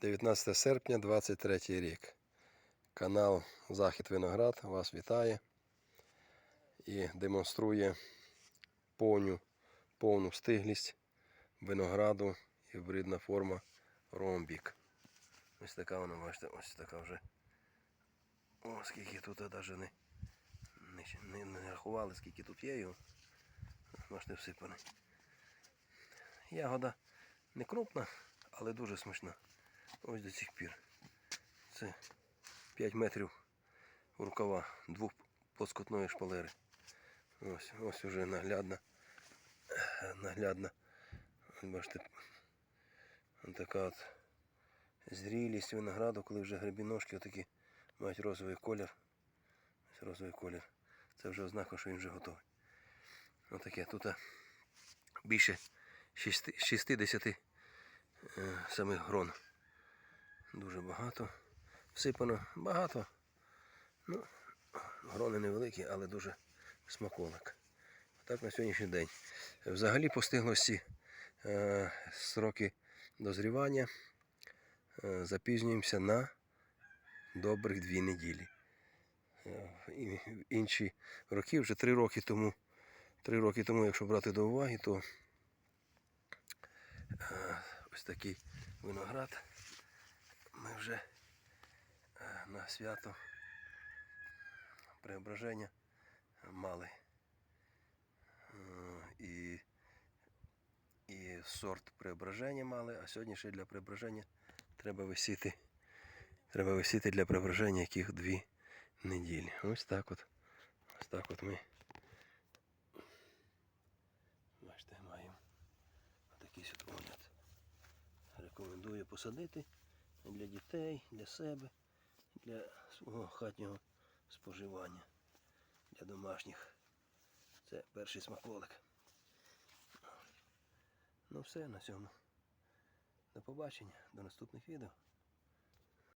19 серпня 23 рік. Канал Захід Виноград вас вітає і демонструє повну, повну стиглість винограду гібридна форма ромбік. Ось така вона, бачите, ось така вже. О, скільки тут навіть не, не, не, не рахували, скільки тут є його. Бачите, всипаний. Ягода не крупна, але дуже смачна. Ось до цих пір. Це 5 метрів рукава двох плоскотної шпалери. Ось, ось уже наглядна. Ось Бачите, така от зрілість винограду, коли вже грибіножки отакі мають розовий колір. Ось розовий колір. Це вже ознака, що він вже готовий. Отаке. Тут більше 60 е, самих грон. Дуже багато. Всипано багато. Ну, грони невеликі, але дуже смаколик. Так на сьогоднішній день. Взагалі по стиглості е, сроки дозрівання е, запізнюємося на добрих дві неділі. Е, інші роки, вже три роки тому, три роки тому, якщо брати до уваги, то е, ось такий виноград вже е, на свято преображення мали. Е, І, і сорт преображення мали, а сьогодні ще для преображення треба висіти. Треба висіти для преображення яких дві неділі. Ось так от. Ось так от ми. Бачите, маємо такий от. Рекомендую посадити для дітей, для себе, для свого хатнього споживання, для домашніх. Це перший смаколик. Ну все на цьому. До побачення, до наступних відео.